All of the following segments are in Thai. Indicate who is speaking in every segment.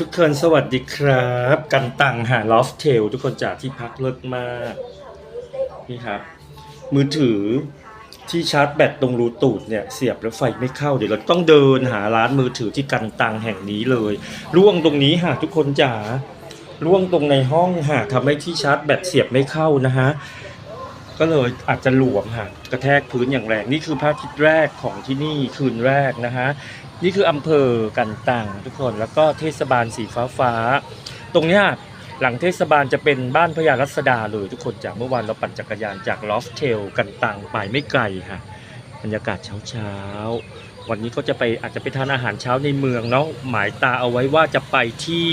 Speaker 1: ทุกคนสวัสดีครับ กันตังหาลอฟเทลทุกคนจากที่พักเลิศมากนี่ครับ มือถือที่ชาร์จแบตตรงรูตูดเนี่ยเสียบแล้วไฟไม่เข้าเดี๋ยวเราต้องเดินหาร้านมือถือที่กันตังแห่งนี้เลยร่วงตรงนี้หาทุกคนจ๋าร่วงตรงในห้องหาทำให้ที่ชาร์จแบตเสียบไม่เข้านะฮะ ก็เลยอาจจะหลวมฮะกระแทกพื้นอย่างแรง นี่คือพระอาทิตย์แรกของที่นี่คืนแรกนะฮะนี่คืออำเภอกันตังทุกคนแล้วก็เทศบาลสีฟ้าฟ้าๆตรงเนี้ยหลังเทศบาลจะเป็นบ้านพญารัศดาเลยทุกคนจากเมื่อวานเราปั่นจักรยานจากลอฟเทลกันตังไปไม่ไกลค่ะบรรยากาศเช้าๆวันนี้ก็จะไปอาจจะไปทานอาหารเช้าในเมืองเนาะหมายตาเอาไว้ว่าจะไปที่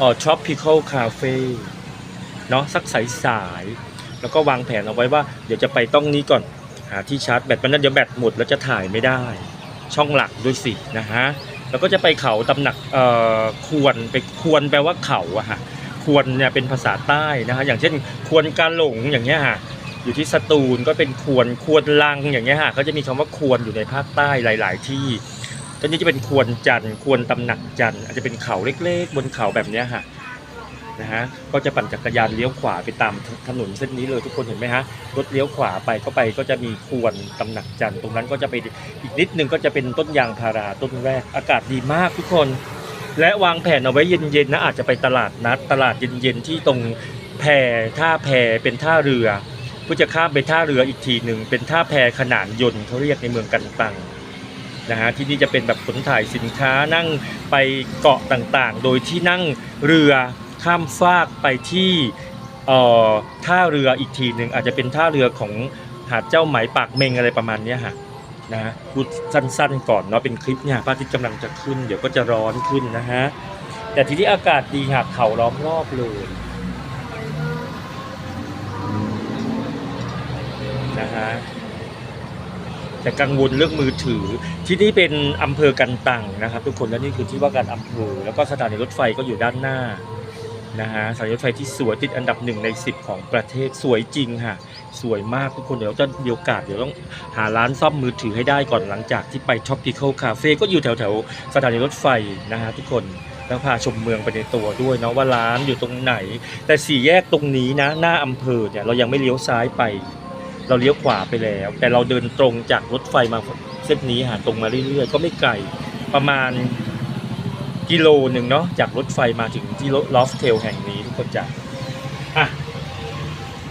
Speaker 1: ออ tropical cafe เนาะสักสายๆ แล้วก็วางแผนเอาไว้ว่าเดี๋ยวจะไปต้องนี้ก่อนหาที่ชาร์จแบตมันนั้นเดี๋ยวแบตหมดแล้วจะถ่ายไม่ได้ ช่องหลักด้วยสินะฮะแล้วก็จะไปเขาตำหนักเอ่อควรไปควรแปลว่าเขาอะฮะควรเนี่ยเป็นภาษาใต้นะฮะอย่างเช่น ควรกาหลงอย่างเงี้ยฮะอยู่ที่สตูลก็เป็นควรควรลังอย่างเงี้ยฮะก็จะมีคำว่าควรอยู่ในภาคใต้หลาย ๆ ที่ตอนนี้จะเป็นควรจันทร์ควรตำหนักจันทร์อาจจะเป็นเขาเล็ก ๆ บนเขาแบบเนี้ยฮะ นะฮะก็จะปั่นจักรยานเลี้ยวขวาไปตามถนนเส้นนี้เลยทุกคนเห็นไหมฮะรถเลี้ยวขวาไปก็ไปก็จะมีควรตำหนักจันทร์ตรงนั้นก็จะไปอีกนิดนึงก็จะเป็นต้นยางพาราต้นแรกอากาศดีมากทุกคน และวางแผนเอาไว้เย็นๆนะอาจจะไปตลาดนัดตลาดเย็นๆที่ตรงแพท่าแพเป็นท่าเรือเพื่อจะข้ามไปท่าเรืออีกทีหนึ่งเป็นท่าแพขนานยนต์เขาเรียกในเมืองกันตังนะฮะที่นี่จะเป็นแบบขนถ่ายสินค้านั่งไปเกาะต่างๆ โดยที่นั่งเรือ ข้ามฟากไปที่อ่อท่าเรืออีกทีหนึ่งอาจจะเป็นท่าเรือของหาดเจ้าไหมปากเมงอะไรประมาณนี้ฮะนะพูดสั้นๆก่อนเนาะเป็นคลิปเนี่ยพระอาทิตย์กำลังจะขึ้น เดี๋ยวก็จะร้อนขึ้นนะฮะแต่ทีนี้อากาศดีหากเขาล้อมรอบเลยนะฮะแต่กังวลเรื่องมือถือ ที่นี่เป็นอำเภอกันตังนะครับ ทุกคนและนี่คือที่ว่าการอำเภอแล้วก็สถานีรถไฟก็อยู่ด้านหน้า นะฮะสานีรถไฟที่สวยติดอันดับหนึ่งในสิบของประเทศสวยจริงค่ะ สวยมากทุกคนเดี๋ยวจะมีโอกาสเดี๋ยวต้องหาร้านซ่อมมือถือให้ได้ก่อนหลังจากที่ไป Tropical Cafe ก็อยู่แถวแถวๆสถานีรถไฟนะฮะทุกคนแล้วพาชมเมืองไปในตัวด้วยเนาะว่าร้านอยู่ตรงไหน แต่สี่แยกตรงนี้นะ หน้าอำเภอเนี่ยเรายังไม่เลี้ยวซ้ายไป เราเลี้ยวขวาไปแล้ว แต่เราเดินตรงจากรถไฟมาเส้นนี้หาตรงมาเรื่อยๆ ก็ไม่ไกลประมาณ กิโลหนึ่งเนาะจากรถไฟมาถึงที่ลอฟเทลแห่งนี้ทุกคนจ้ะอะ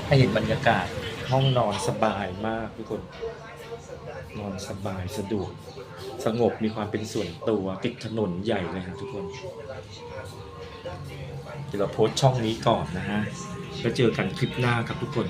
Speaker 1: ให้เห็นบรรยากาศห้องนอนสบายมากทุกคน นอนสบายสะดวก สงบมีความเป็นส่วนตัวติดถนนใหญ่เลยครับทุกคนเดี๋ยวเราโพสต์ช่องนี้ก่อนนะฮะแล้วเจอกันคลิปหน้าครับทุกคน